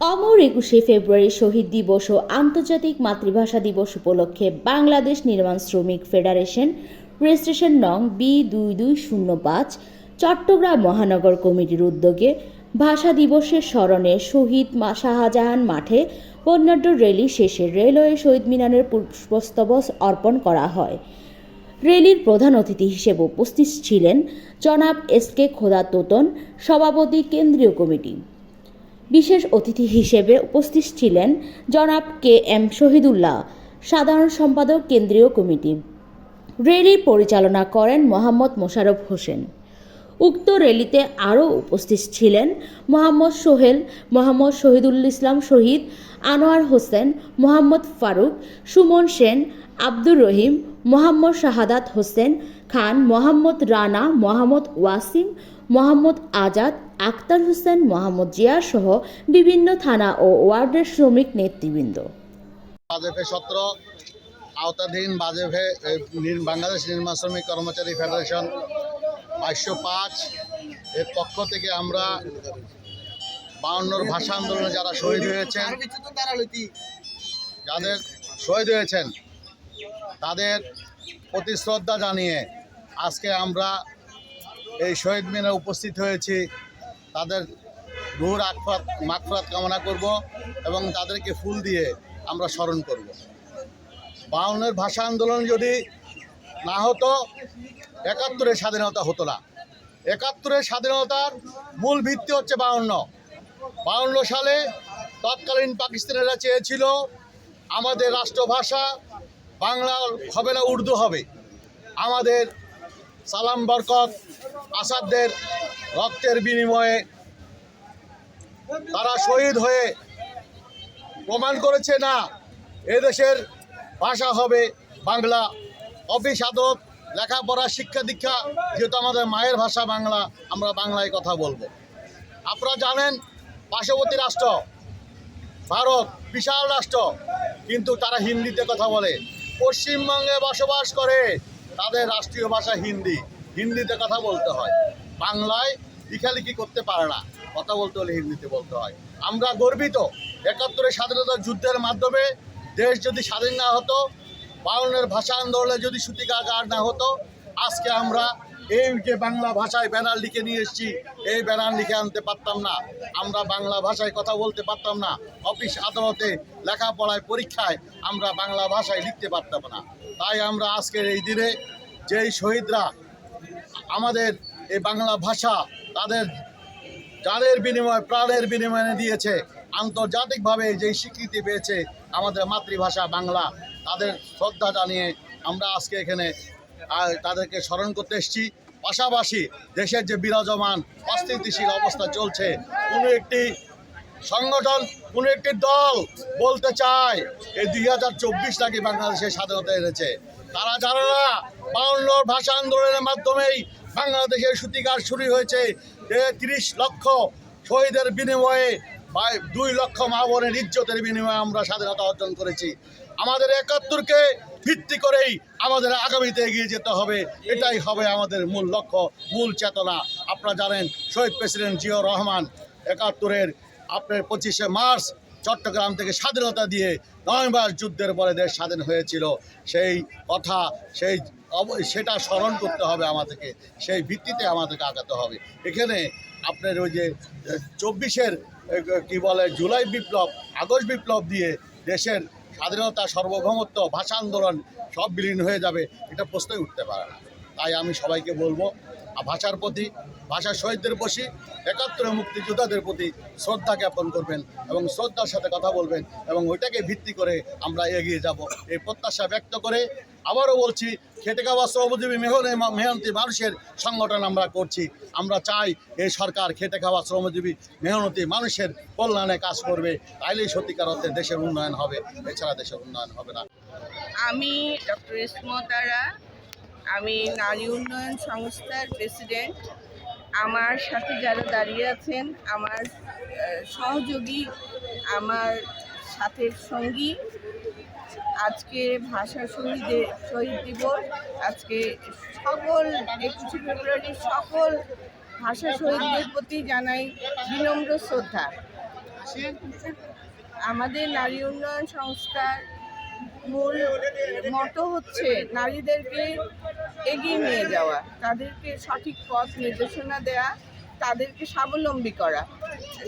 অমর একুশে ফেব্রুয়ারি শহীদ দিবস ও আন্তর্জাতিক মাতৃভাষা দিবস উপলক্ষে বাংলাদেশ নির্মাণ শ্রমিক ফেডারেশন রেজিস্ট্রেশন নং বি দুই দুই শূন্য পাঁচ, চট্টগ্রাম মহানগর কমিটির উদ্যোগে ভাষা দিবসের স্মরণে শহীদ শাহজাহান মাঠে বর্ণাঢ্য র্যালি শেষে রেলওয়ে শহীদ মিনারের পুষ্পস্তবক অর্পণ করা হয়। র্যালির প্রধান অতিথি হিসেবে উপস্থিত ছিলেন জনাব এস কে খোদা তোতন, সভাপতি কেন্দ্রীয় কমিটি। বিশেষ অতিথি হিসেবে উপস্থিত ছিলেন জনাব কে এম শহীদুল্লাহ, সাধারণ সম্পাদক কেন্দ্রীয় কমিটি। র্যালি পরিচালনা করেন মোহাম্মদ মোশারফ হোসেন। উক্ত র্যালিতে আরও উপস্থিত ছিলেন মোহাম্মদ সোহেল, মোহাম্মদ শহীদুল ইসলাম শহীদ, আনোয়ার হোসেন, মোহাম্মদ ফারুক, সুমন সেন, আব্দুর রহিম, মোহাম্মদ শাহাদাত হোসেন খান, মোহাম্মদ রানা, মোহাম্মদ ওয়াসিম মোহাম্মদ আজাদ আক্তার হোসেন, মোহাম্মদ জিয়া সহ বিভিন্ন থানা ও ওয়ার্ডের শ্রমিক নেতৃবৃন্দ। বাজেফে সত্র, আওতাধীন বাজেফে বাংলাদেশ নির্মাণ শ্রমিক কর্মচারী ফেডারেশন বাইশশো পাঁচ। এর পক্ষ থেকে আমরা বাউন্নর ভাষা আন্দোলনে যারা শহীদ হয়েছেন, যাদের শহীদ হয়েছেন, তাদের প্রতি শ্রদ্ধা জানিয়ে আজকে আমরা এই শহীদ মিনা উপস্থিত হয়েছি। তাদের রুহুর আকফাত মাকফরাত কামনা করব এবং তাদেরকে ফুল দিয়ে আমরা স্মরণ করব। বাউনের ভাষা আন্দোলন যদি না হতো, একাত্তরের স্বাধীনতা হতো না। একাত্তরের স্বাধীনতার মূল ভিত্তি হচ্ছে বাউন্ন। বাউন্ন সালে তৎকালীন পাকিস্তানেরা চেয়েছিল, আমাদের রাষ্ট্রভাষা বাংলা হবে না উর্দু হবে। আমাদের সালাম বরকত আসাদদের রক্তের বিনিময়ে তারা শহীদ হয়ে প্রমাণ করেছে না এদেশের ভাষা হবে বাংলা। অফিস আদব, লেখাপড়া, শিক্ষা দীক্ষা, যেহেতু আমাদের মায়ের ভাষা বাংলা, আমরা বাংলায় কথা বলব। আপনারা জানেন, পার্শ্ববর্তী রাষ্ট্র, ভারত বিশাল রাষ্ট্র, কিন্তু তারা হিন্দিতে কথা বলে। পশ্চিমবঙ্গে বসবাস করে। তাদের রাষ্ট্রীয় ভাষা হিন্দি। হিন্দিতে কথা বলতে হয়। বাংলায় লিখালিখি করতে পারে না। কথা বলতে হলে হিন্দিতে বলতে হয়। আমরা গর্বিত। একাত্তরের স্বাধীনতা যুদ্ধের মাধ্যমে দেশ যদি স্বাধীন না হতো বাউনের ভাষা আন্দোলনে যদি সুতিকাগার না হতো, আজকে আমরা এই যে বাংলা ভাষায় ব্যানার লিখে নিয়ে এসেছি, এই ব্যানার লিখে আনতে পারতাম না। আমরা বাংলা ভাষায় কথা বলতে পারতাম না। অফিস আদালতে লেখাপড়ায়, পরীক্ষায় আমরা বাংলা ভাষায় লিখতে পারতাম না। তাই আমরা আজকের এই দিনে যেই শহীদরা আমাদের এই বাংলা ভাষা তাদের জানের বিনিময়, প্রাণের বিনিময়ে দিয়েছে, আন্তর্জাতিকভাবে যেই স্বীকৃতি পেয়েছে আমাদের মাতৃভাষা বাংলা, তাদের শ্রদ্ধা জানিয়ে আমরা আজকে এখানে তাদেরকে স্মরণ করতে এসেছি। পাশাপাশি দেশের যে বিরাজমান অস্থিতিশীল অবস্থা চলছে, কোনো একটি সংগঠন, কোনো একটি দল বলতে চায় এই দুই হাজার চব্বিশ নাকি বাংলাদেশের স্বাধীনতা এনেছে। তারা জানে না ভাষা আন্দোলনের মাধ্যমেই বাংলাদেশের সূতিকার শুরু হয়েছে। তিরিশ লক্ষ শহীদের বিনিময়ে দুই লক্ষ মা বোনের ইজ্জতের বিনিময়ে আমরা স্বাধীনতা অর্জন করেছি। আমাদের একাত্তরকে ভিত্তি করেই আমাদের আগামীতে এগিয়ে যেতে হবে। এটাই হবে আমাদের মূল লক্ষ্য, মূল চেতনা। আপনারা জানেন, শহীদ প্রেসিডেন্ট জিয়াউর রহমান একাত্তরের আপনার পঁচিশে মার্চ চট্টগ্রাম থেকে স্বাধীনতা দিয়ে মাস যুদ্ধের পরে দেশ স্বাধীন হয়েছিল। সেই কথা, সেই সেটা স্মরণ করতে হবে আমাদেরকে, সেই ভিত্তিতে আমাদেরকে আগাতে হবে। এখানে আপনার ওই যে চব্বিশের কি বলে, জুলাই বিপ্লব, আগস্ট বিপ্লব দিয়ে দেশের স্বাধীনতা, সার্বভৌমত্ব, ভাষা আন্দোলন সব বিলীন হয়ে যাবে, এটা প্রশ্নই উঠতে পারে না। তাই আমি সবাইকে বলব ভাষার প্রতি ভাষার শহীদদের প্রতি একাত্তরের মুক্তিযোদ্ধাদের প্রতি শ্রদ্ধা জ্ঞাপন করবেন এবং শ্রদ্ধার সাথে কথা বলবেন এবং ওইটাকে ভিত্তি করে আমরা এগিয়ে যাব। এই প্রত্যাশা ব্যক্ত করে আবারও বলছি খেটে খাওয়া শ্রমজীবী মেহনে মেহনতি মানুষের সংগঠন আমরা করছি। আমরা চাই এই সরকার খেটে খাওয়া শ্রমজীবী মেহনতি মানুষের কল্যাণে কাজ করবে। তাইলেই সত্যিকার অর্থে দেশের উন্নয়ন হবে, এছাড়া দেশের উন্নয়ন হবে না। আমি ডক্টর ইসমতারা আমি নারী উন্নয়ন সংস্থার প্রেসিডেন্ট। আমার সাথে যারা দাঁড়িয়ে আছেন, আমার সহযোগী, আমার সাথে সঙ্গী, আজকে ভাষা শহীদের শহীদ দিবস, আজকে সকল একুশে ফেব্রুয়ারি সকল ভাষা শহীদদের প্রতি জানাই বিনম্র শ্রদ্ধা। আমাদের নারী উন্নয়ন সংস্থার মূল মতো হচ্ছে নারীদেরকে এগিয়ে নিয়ে যাওয়া, তাদেরকে সঠিক পথ নির্দেশনা দেয়া, তাদেরকে স্বাবলম্বী করা,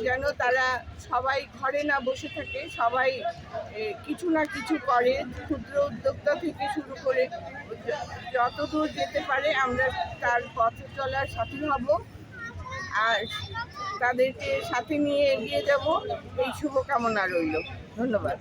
যেন তারা সবাই ঘরে না বসে থাকে, সবাই কিছু না কিছু করে, ক্ষুদ্র উদ্যোক্তা থেকে শুরু করে য- যত দূর যেতে পারে আমরা তার পথে চলার সাথী হব, আর তাদেরকে সাথে নিয়ে এগিয়ে যাব, এই শুভকামনা রইল। ধন্যবাদ।